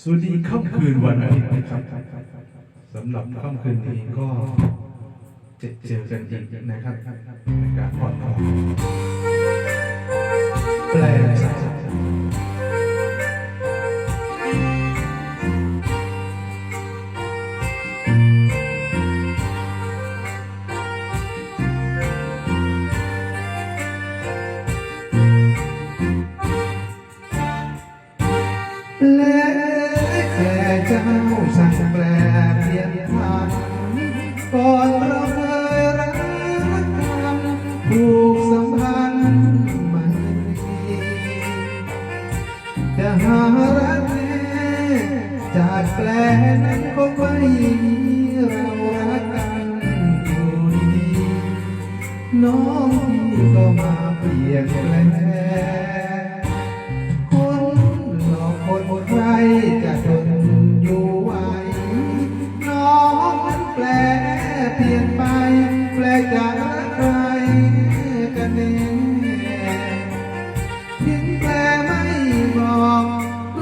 สวัสดีค่ำคืนวันอาทิตย์นะครับสำหรับค่ำคืนนี้ก็จะเจอกันอีกนะครับในการผ่อนคลายแปลสัจและ สั่งแปลเปลี่ยนพันก่อนเราเคยรักกันผูกสัมพันธ์มันดีจะหารักแท้จากแปลนั้นก็ไม่มีเรารักกันอยู่ดีน้องพี่ก็มาเปลี่ยนแปลง เปลี่ยนไป แปลจากใครกันแน่ถึงแปลไม่บอก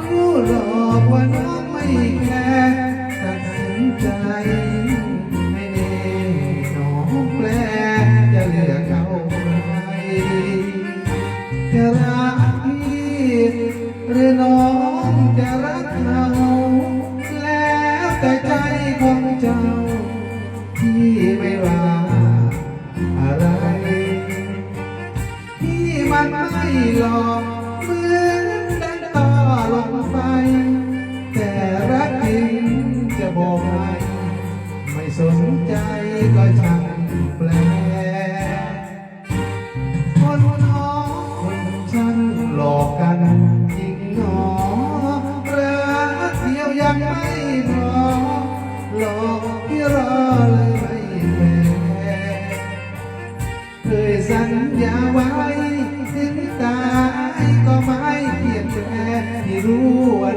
รู้หลอกว่าน้องไม่แคร์ตัดสินใจ ไม่แน่น้องแปลจะเลือกเอาใครจะรักพี่หรือน้อง พี่ไม่ว่าอะไรพี่มันไม่หลอกเหมือนดังต่อลงไป แต่รักจริงจะบอกให้ไม่สนใจก็ช่างแปลคนน้องคนฉันหลอกกันจริงหนอรักเดียวยังไม่พอหลอกที่รอเลย สัญญาไว้ถึงตายก็ไม่เปลี่ยนแปลงที่รู้ว่า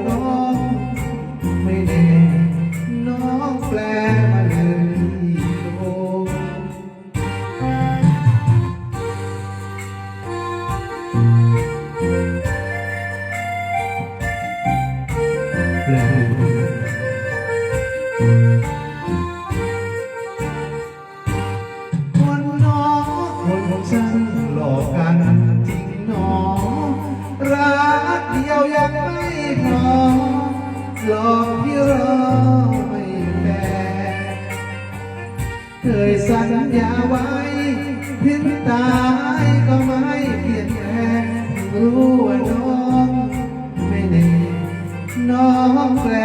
ฉันหลอกกันจริงหนอ รักเดียวยังไม่พอหลอกที่รอไม่แปลเคยสัญญาไว้ถึงตายก็ไม่เปลี่ยนแปลงรู้ว่าน้องไม่แน่น้องแปล